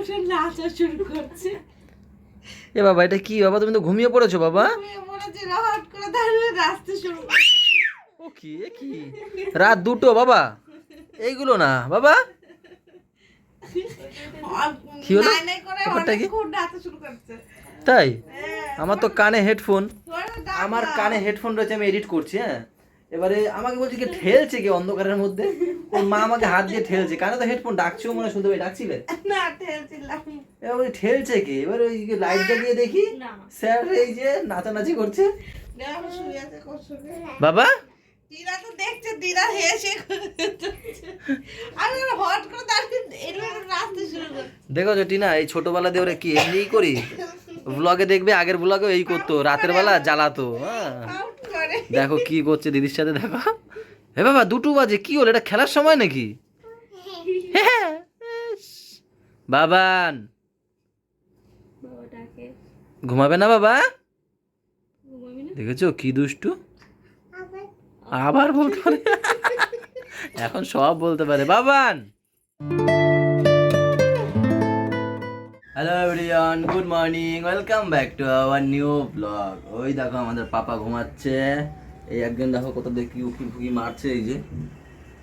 উঠে নাচা শুরু করছে। এ বাবা এটা কি? বাবা তুমি তো ঘুমিয়ে পড়েছো বাবা। আমি হচ্ছে এরা হট করে দাঁড়িয়ে নাচতে শুরু ও কি এ কি? রাত দুটো বাবা। এইগুলো না বাবা। কি হলো? ব্যাপারটা কি? তাই? হ্যাঁ, আমার তো কানে হেডফোন। আমার কানে হেডফোন রয়েছে আমি এডিট করছি হ্যাঁ। এবারে আমাকে বলছে কি ঠেলছে কি অন্ধকারের মধ্যে? ওর মা আমাকে হাত দিয়ে ঠেলছে। কানে তো হেডফোন ডাকছেও মনে হয় শুনতে পাই ডাকছিলে? না ঠেলছিলাম। এবার ওই ঠেলছে কি? এবার ওই লাইটটা দিয়ে দেখি স্যার এই যে নাচানাচি করছে। দেখো শুয়ে আছে কষ্টে বাবা? দিদা তো দেখছে দিদা হেসে হট করে দাঁড়িয়ে এরকম নাচতে শুরু করছে দেখো যে টিনা এই ছোটবেলা দিয়ে ওরা কি এমনিই করি? ব্লগে দেখবে আগের ব্লগে এই করতো রাতের বেলা জ্বালাতো হ্যাঁ। করে দেখো কি করছে দিদির সাথে দেখো। হে বাবা দুটো বাজে কি হলো? এটা খেলার সময় নাকি? হ্যাঁ, বাবান। ঘুমাবে না বাবা? দেখেছ কি দুষ্টু? আবার বলতে পারে? এখন সব বলতে পারে। Baban. Hello everyone good morning welcome back to our new blog ওই দেখো আমাদের পাপা ঘুমাচ্ছে। এই একজন দেখো কত দেখি উকি ফুকি মারছে এই যে।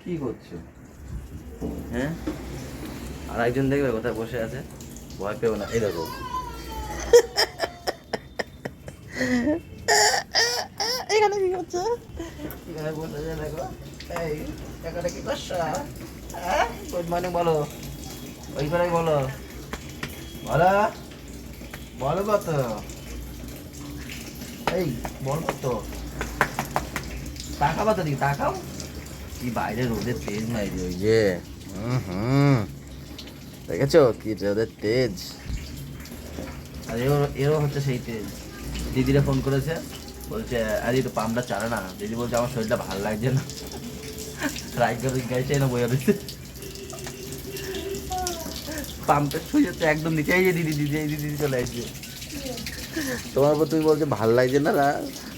কি করছ হ্যাঁ? আর একজন দেখবে কোথায় বসে আছে? ভয় পেও না। এই দেখো। এখানে কি করছ এখানে বসে আছে দেখো। এই এখানে কি করছ? হ্যাঁ? গুড মর্নিং বলো। ওই করে বলো। বলো বলো কত? এই বল কত? তাকাবা তো দিকে? তাকাও কি বাইরে রোদের তেজ নাই রে ওই যে। হুম দেখেছ কি রোদের তেজ? আর এরও এরও হচ্ছে সেই তেজ। দিদিরা ফোন করেছে বলছে আরে একটু পাম্পটা চালে না দিদি বলছে আমার শরীরটা ভালো লাগছে না। করে গাইছে না বইয়া রয়েছে পাম্পের সুইচ তো একদম নিচে এই যে দিদি দিদি এই দিদি চলে আসছে তোমার উপর তুমি বলছো ভালো লাগছে না না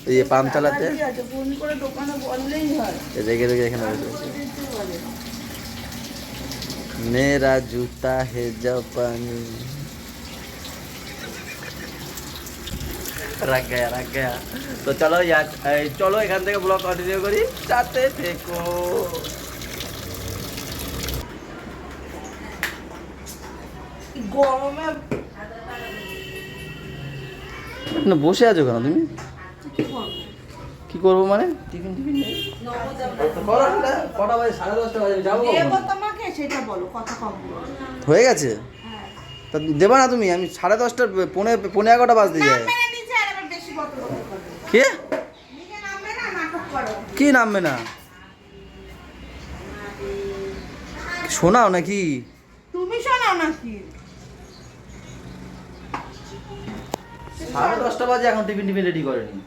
এই যে পাম্প চালাতে? দেখে দেখে এখানে মেরা জুতা হে জাপানি। রাখ গয়া রাখ গয়া। তো চলো চলো এখান থেকে ব্লগ কন্টিনিউ করি। সাথে থেকো। গরমে না বসে আছো কেন তুমি? কি করব মানে? টিফিন টিফিন নেই। তো করো সেটা। কটা বাজে? সাড়ে দশটা বাজে যাব তোমাকে সেটা বলো কথা কম হয়ে গেছে? হ্যাঁ। তা দেবা না তুমি আমি সাড়ে দশটা পৌনে পৌনে এগারোটা বাজতে যাই কে? নিচে নামবে না কি নামবে না? শোনাও নাকি? তুমি শোনাও নাকি? সাড়ে দশটা বাজে এখন টিফিন টিফিন রেডি করেনি।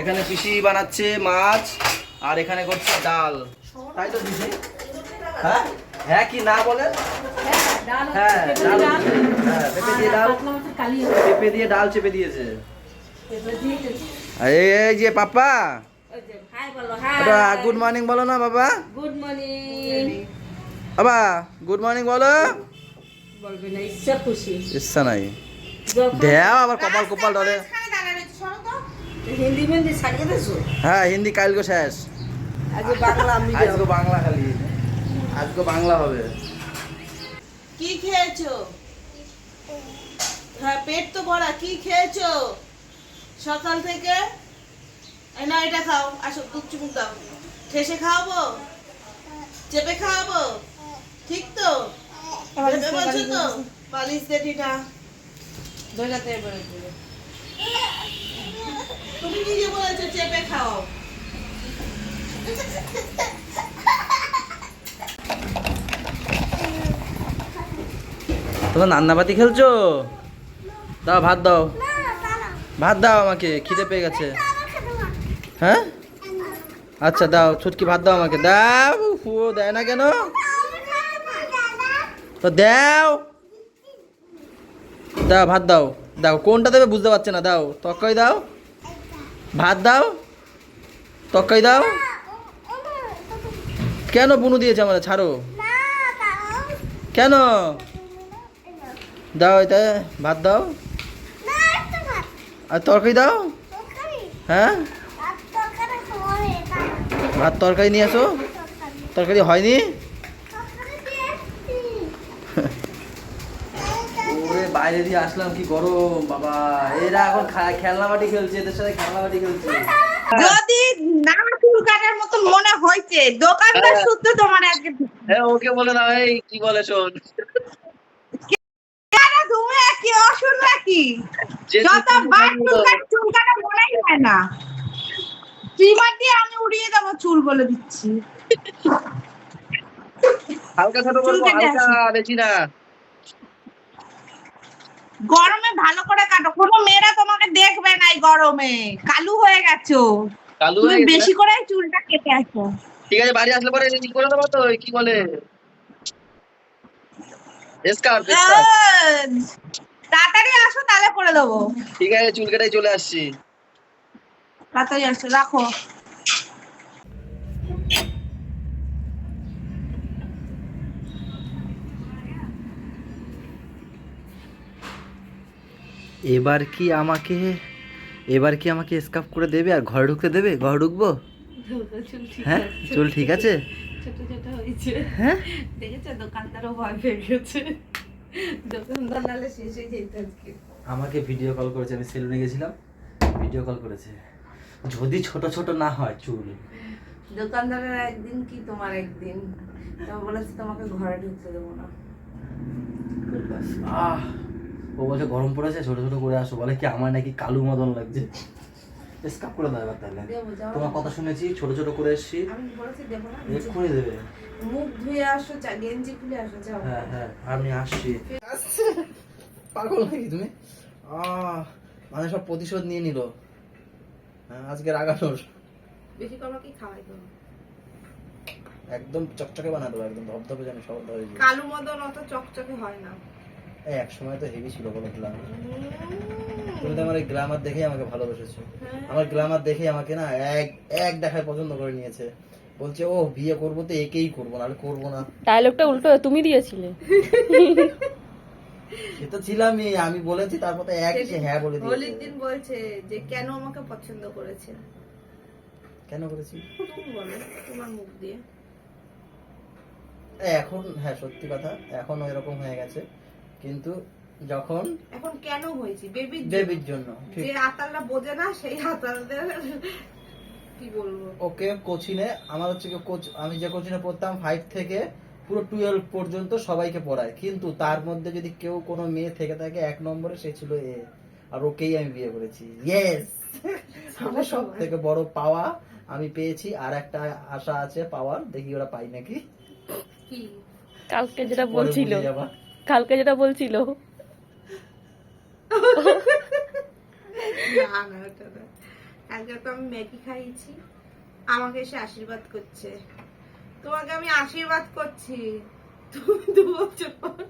এখানে পিসি বানাচ্ছে মাছ আর এখানে করছে ডাল। তাই তো দিদি? হ্যাঁ? হ্যাঁ কি না বলে? হ্যাঁ হ্যাঁ পেঁপে দিয়ে ডাল পেঁপে দিয়ে ডাল চেপে দিয়েছে। এই যে পাপা। গুড মর্নিং বলো না বাবা গুড মর্নিং বাবা গুড মর্নিং বলো। ইচ্ছা নাই। দেও আবার কপাল কপাল মেহেন্দি হ্যাঁ হিন্দি কালকে শেষ। আগে বাংলা আমি আজকে বাংলা খালি। আজকে বাংলা হবে। কি খেয়েছো? হ্যাঁ পেট তো ভরা কি খেয়েছো? সকাল থেকে? না এটা খাও। আসো দুধ চুমুক দাও। ঠেসে খাওয়াবো? চেপে খাওয়াবো? ঠিক তো? ভেবে বলছো তো? বালিশ দে টিটা তুমি নিজে বলেছ চেপে খাও। তোমার নান্নাবাতি খেলছো? দাও ভাত দাও। ভাত দাও আমাকে খিদে পেয়ে গেছে। হ্যাঁ? আচ্ছা দাও ছুটকি ভাত দাও আমাকে। দাও ও দেয় না কেন? তো দাও। দাও, ভাত দাও। দাও, কোনটা দেবে বুঝতে পারছে না, দাও। তক্কাই দাও। ভাত দাও। তক্কাই দাও। কেন বুনু দিয়েছে আমাদের? ছাড়ো। কেন? দাও এটা, ভাত দাও। আর তরকারি দাও। হ্যাঁ? ভাত তরকারি নিয়ে আসো তরকারি হয়নি? ওরে বাইরে দিয়ে আসলাম কি গরম বাবা। এরা এখন খেলনা বাটি খেলছে এদের সাথে খেলনা বাটি খেলছে। যদি না চুল কাটার মতো মনে হয়েছে দোকানদার হ্যাঁ। সূত্রে তোমার আজকে হ্যাঁ ওকে বলে দাও এই কি বলে শোন। কি অসুর নাকি যত বার চুল কাটা মনেই হয় না। ট্রিমার দিয়ে আমি উড়িয়ে দেবো চুল বলে দিচ্ছি। হালকা ছোট করব হালকা বেশি না। গরমে ভালো করে কাটো। কোনো মেয়েরা তোমাকে দেখবে না এই গরমে। কালু হয়ে গেছো। কালু হয়ে বেশি করে চুলটা কেটে আসো। ঠিক আছে বাড়ি আসলে পরে ই করে দেবো তো? কি বলে? স্কার্ফ তাড়াতাড়ি আসো তাহলে করে দেবো। ঠিক আছে চুল কেটে চলে আসছি। তাড়াতাড়ি আসো রাখো। এবার কি আমাকে এবার কি আমাকে স্কার্ফ করে দেবে আর ঘরে ঢুকতে দেবে? ঘরে ঢুকবো? হ্যাঁ চুল ঠিক আছে। ছোট ছোট হয়েছে। হ্যাঁ? দেখেছ? দোকানদারও ভয় পেয়ে গেছে। দোকানদার নালে শেষ হয়ে যেত আজকে। আমাকে ভিডিও কল করেছে আমি সেলুনে গেছিলাম ভিডিও কল করেছে। যদি ছোট ছোট না হয় চুল। দোকানদারের একদিন কি তোমার একদিন? তো বলেছে তোমাকে ঘরে ঢুকতে দেবো না। আহ ও বলছে গরম পড়েছে ছোট ছোট করে আসো। বলে কি আমার নাকি কালু মদন লাগছে? স্কাপ করে দাও এবার তাহলে। তোমার কথা শুনেছি ছোট ছোট করে এসছি। দেবো না এক্ষুনি দেবে। মুখ ধুয়ে আসো গেঞ্জি খুলে আসো যাও। হ্যাঁ হ্যাঁ আমি আসছি। পাগল নাকি তুমি? আহ মানে সব প্রতিশোধ নিয়ে নিল। হ্যাঁ, আজকে রাগানোর। বেশি করব কি খাওয়াই দেবো একদম চকচকে বানা দেবো একদম ধপধপে জানি সব ধরে। কালু মদন অত চকচকে হয় না। এই এক সময় তো হেভি ছিল বলো গ্লামার তুমি তো আমার এই গ্লামার দেখেই আমাকে ভালোবেসেছো। আমার গ্লামার দেখেই আমাকে না এক এক দেখায় পছন্দ করে নিয়েছে। বলছে ও বিয়ে করব তো একেই করব না করব না। ডায়লগটা উল্টো তুমি দিয়েছিলে। সে তো ছিলামই আমি বলেছি তারপর তো এক এসে হ্যাঁ বলে হোলির দিয়েছে। দিন বলছে যে কেন আমাকে পছন্দ করেছে? কেন করেছি? বলো তোমার মুখ দিয়ে। এখন হ্যাঁ সত্যি কথা এখন এরকম হয়ে গেছে। কিন্তু যখন এখন কেন হয়েছে? বেবির বেবির জন্য ঠিক। যে আতালরা বোঝে না সেই আতালদের কি বলব? ওকে কোচিনে আমার হচ্ছে কোচ আমি যে কোচিনে পড়তাম ফাইভ থেকে পুরো টুয়েলভ পর্যন্ত সবাইকে পড়ায়। কিন্তু তার মধ্যে যদি কেউ কোনো মেয়ে থেকে থাকে এক নম্বরে সে ছিল এ। আর ওকেই আমি বিয়ে করেছি। ইয়েস আমার সব থেকে বড় পাওয়া আমি পেয়েছি। আর একটা আশা আছে পাওয়ার। দেখি ওরা পাই নাকি। কালকে যেটা বলছিল। যাবা। কালকে যেটা বলছিল। না না ওটা না। কালকে তো আমি ম্যাগি খাইয়েছি। আমাকে এসে আশীর্বাদ করছে। তোমাকে আমি আশীর্বাদ করছি। তুমি দু বছর পর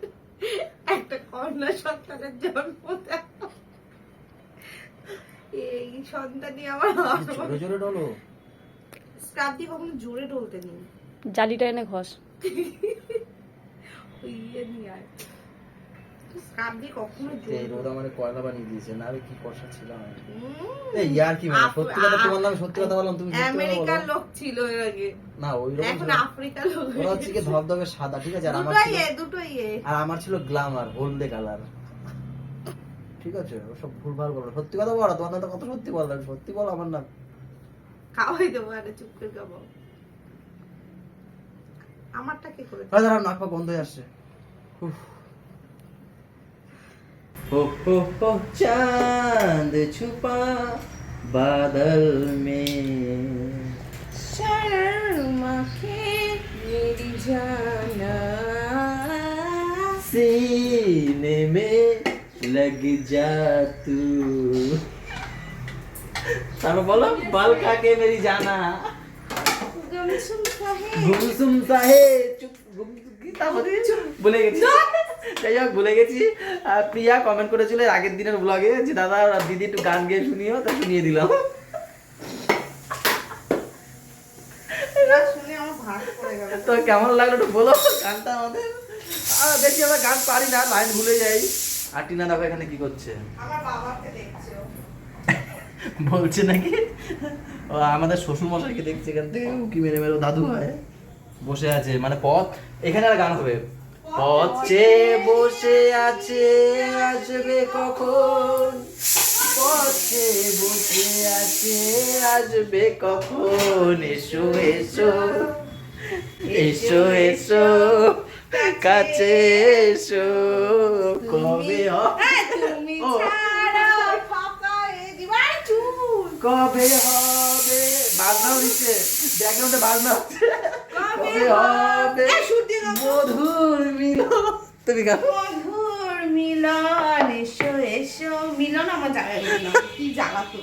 একটা কন্যা সন্তানের জন্ম দাও। এই সন্তানই আমার জোরে জোরে ডলো। স্কার্ফ দিয়ে কখনো জোরে ঢলতে নেই। জালিটা এনে ঘষ। ওই ইয়ে নিয়ে আয় স্কার্ফ দিয়ে কখনো এই জোরে রোদ আমার কয়লা বানিয়ে দিয়েছে না কি কষা ছিলাম এই ইয়ার কি মানে সত্যি কথা তোমার নামে সত্যি কথা বললাম তুমি আমেরিকার লোক ছিল এর আগে। না ওই রকম এখন আফ্রিকার লোক ওরা হচ্ছে কি ধবধবে সাদা ঠিক আছে আর আমার দুটো ছিল দুটো আর আমার ছিল গ্লামার হলদে কালার। ঠিক আছে ওসব ভুলভাল বলো সত্যি কথা বলো তোমার নাম তো কত সত্যি বললাম সত্যি বলো আমার নাম। খাওয়াই দেবো আরে চুপ করে খাব আমারটা কে করে ভাই দাঁড়াও নাক পা বন্ধ হয়ে আসছে উফ। हो हो हो चांद छुपा बादल में শর্মাকে মেরি জানা सीने में लग जा तू তারপর বলো বাল কাকে মেরি জানা গুমসুম সাহে ভুলে গেছি। যাই হোক ভুলে গেছি। আর প্রিয়া কমেন্ট করেছিল আগের দিনের ব্লগে যে দাদা দিদি একটু গান গেয়ে শুনিও তা শুনিয়ে দিলাম। তো কেমন লাগল একটু বলো গানটা আমাদের? আর বেশি আমরা গান পারি না লাইন ভুলে যাই। আর টিনা দেখো এখানে কি করছে। আমার বাবাকে দেখছ। বলছে নাকি? ও আমাদের শ্বশুর মশাইকে দেখছে এখান থেকে কি মেরে মেরে দাদু হয়। বসে আছে মানে পথ এখানে আর গান হবে। পথ বসে আছে আসবে কখন? পথ বসে আছে আসবে কখন? এসো এসো। এসো এসো কাছে এসো। কবে হবে? হ্যাঁ, তুমি ও। ছাড়া ফাঁকা এ দিবার চুল কবে হবে? বাজনাও দিচ্ছে ব্যাকগ্রাউন্ডে বাজনা হচ্ছে। কবে হবে। মধুর মিলন। তুমি গাও। মধুর মিলন এসো এসো। মিলন আমার জায়গায় মিলন। কি জ্বালা তো।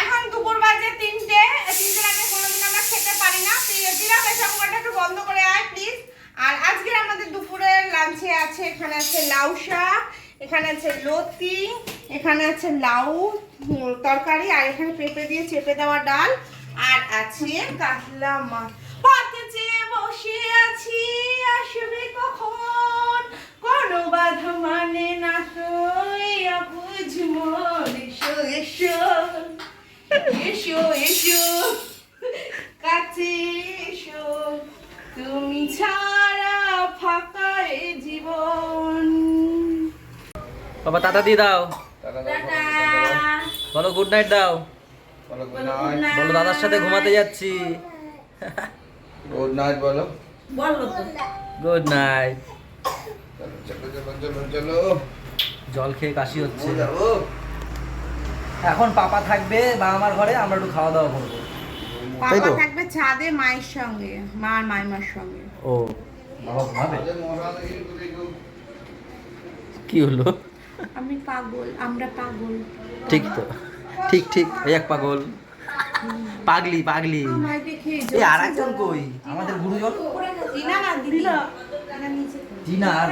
এখন দুপুর বাজে তিনটে। তিনটের আগে কোনোদিন আমরা খেতে পারি না। দিলাম এসব কটা একটু বন্ধ করে আয় প্লিজ আর আজকের আমাদের দুপুরের লাঞ্চে আছে এখানে আছে লাউ শাক এখানে আছে লতি এখানে আছে লাউ। তরকারি, আর এখানে পেঁপে দিয়ে চেপে দেওয়া ডাল, আর আছে কাতলা মাছ। বসে আছি, আসবে কখন? কোনো মানে না এসো এসো। এসো কাছে এসো। তুমি ছাড়া জীবন। বাবা টাটা দিয়ে দাও। বলো গুড নাইট দাও। বলো গুড নাইট বলো দাদার সাথে ঘুমাতে যাচ্ছি। গুড নাইট বলো। বলো গুড নাইট জল খেয়ে কাশি হচ্ছে। এখন পাপা থাকবে বা আমার ঘরে আমরা একটু খাওয়া দাওয়া করব। পাপা? থাকবে ছাদে মায়ের সঙ্গে মা আর মাইমার সঙ্গে। ও বাবা ঘুমাবে কি হলো? আমি পাগল আমরা পাগল। ঠিক তো। ঠিক ঠিক এক পাগল। পাগলি পাগলি। এই আর একজন কই? আমাদের গুরুজন? টিনা আর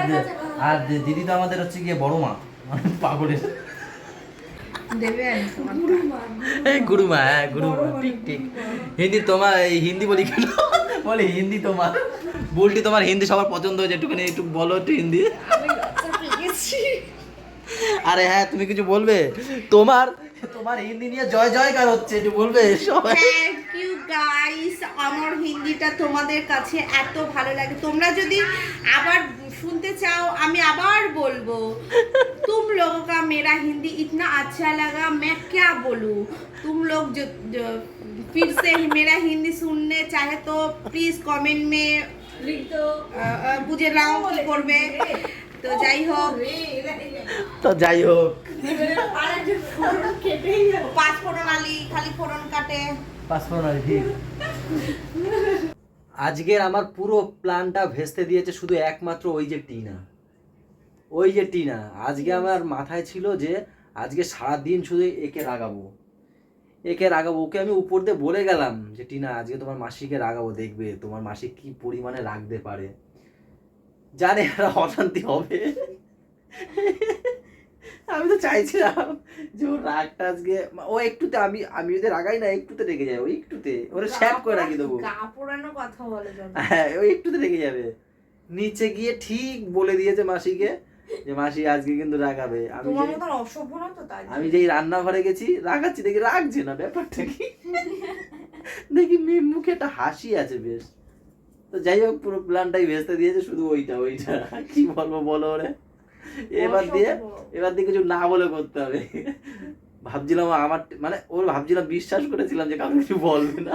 আর দিদি তো আমাদের হচ্ছে গিয়ে বড় মা। মানে পাগলের। এই গুরুমা হ্যাঁ গুরুমা। ঠিক ঠিক। হিন্দি তোমার এই হিন্দি বলি কেন? বলে হিন্দি তোমার। বলটি তোমার হিন্দি সবার পছন্দ হয়েছে। একটুখানি একটু বলো একটু হিন্দি। আরে হ্যাঁ তুমি কিছু বলবে তোমার তোমার হিন্দি নিয়ে জয় জয়কার হচ্ছে একটু বলবে সবাই থ্যাংক ইউ গাইস আমার হিন্দিটা তোমাদের কাছে এত ভালো লাগে তোমরা যদি আবার শুনতে চাও আমি আবার বলবো तुम लोगों का मेरा हिंदी इतना अच्छा लगा मैं क्या बोलूं तुम लोग जो, जो फिर से मेरा हिंदी सुनने चाहे तो प्लीज कमेंट में लिख दो বুঝে নাও কি করবে তো যাই হোক। তো যাই হোক। পাঁচ ফোড়ন আলি খালি ফোড়ন কাটে। পাসপোর্ট আর ঠিক। আজকের আমার পুরো প্ল্যানটা ভেস্তে দিয়েছে শুধু একমাত্র ওই যে টিনা। ওই যে টিনা। আজকে আমার মাথায় ছিল যে আজকে সারা দিন শুধু একে রাগাবো। একে রাগাবো। ওকে আমি উপর দিয়ে বলে গেলাম যে টিনা আজকে তোমার মাসিকে রাগাবো দেখবে তোমার মাসি কি পরিমাণে রাখতে পারে। জানে একটা অশান্তি হবে। আমি তো চাইছিলাম যে ওর রাগটা আজকে ও একটুতে আমি আমি যদি রাগাই না একটুতে রেগে যায় ওই একটুতে। ওরা শ্যাপ করে রাখিয়ে দেবো। গা পোড়ানো কথা বলে হ্যাঁ ওই একটুতে রেগে যাবে। নিচে গিয়ে ঠিক বলে দিয়েছে মাসিকে যে মাসি আজকে কিন্তু রাগাবে। আমি তোমার মতন অসভ্য তো তাই আমি যেই রান্নাঘরে গেছি রাগাচ্ছি দেখি রাগছে না ব্যাপারটা কি? দেখি মুখে একটা হাসি আছে বেশ। তো যাই হোক পুরো প্ল্যানটাই ভেস্তে দিয়েছে শুধু ওইটা ওইটা। কি বলব বলো ওরে? এবার দিয়ে এবার দিয়ে কিছু না বলে করতে হবে। ভাবছিলাম আমার মানে ওর ভাবছিলাম বিশ্বাস করেছিলাম যে কাউকে কিছু বলবে না।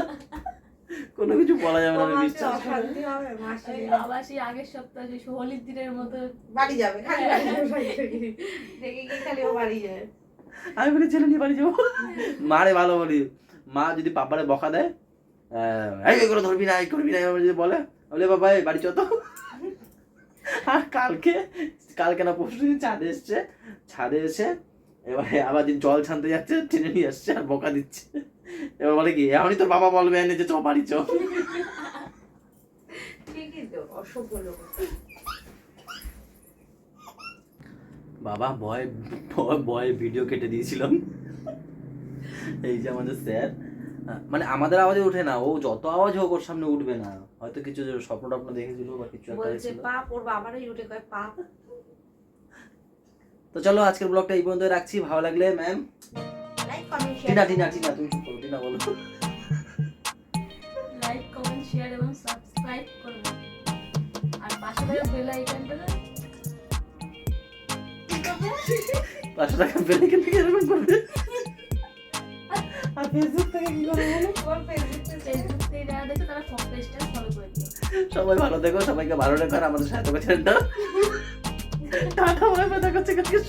কোনো কিছু বলা যাবে না আমি বিশ্বাস করে। অশান্তি হবে মাসি আবার সেই আগের সপ্তাহে সেই হোলির দিনের মতো বাড়ি যাবে খালি কি খালি ও বাড়ি যায়। আমি বলি ছেলে নিয়ে বাড়ি যাব? মারে ভালো বলি মা যদি পাপারে বকা দেয় এই এগুলো ধরবি না এই করবি না এভাবে যদি বলে বলে বাবা এই বাড়ি চত আর কালকে কালকে না পরশু দিন ছাদে এসছে ছাদে এসে এবারে আবার দিন জল ছানতে যাচ্ছে টেনে নিয়ে আসছে আর বকা দিচ্ছে। এবার বলে কি এখনই তোর বাবা বলবে এনে যে চ বাড়ি চ। বাবা ভয় ভয় ভিডিও কেটে দিয়েছিলাম। এই যে আমাদের স্যার মানে আমাদের আওয়াজে উঠে না ও যত আওয়াজ হোক ওর সামনে উঠবে না। হয়তো কিছু স্বপ্ন টপ্ন দেখেছিল বা কিছু বলছে দেখছিল পাপ ওর বাবারই উঠে কয় পাপ? তো চলো আজকের ব্লগটা এই পর্যন্ত রাখছি। ভালো লাগলে ma'am like comment Tina Tina Tina তুমি টিনা বলো। লাইক কমেন্ট শেয়ার এবং সাবস্ক্রাইব আর পাশে থাকা বেল আইকনটা টাকা পেলে কিন্তু এরকম করবে? আর ফেসবুক থেকে কি করে সবাই ভালো দেখো সবাইকে ভালো রেখো আর আমাদের সাথে কথা টাটা বাই কথা করছে কালকে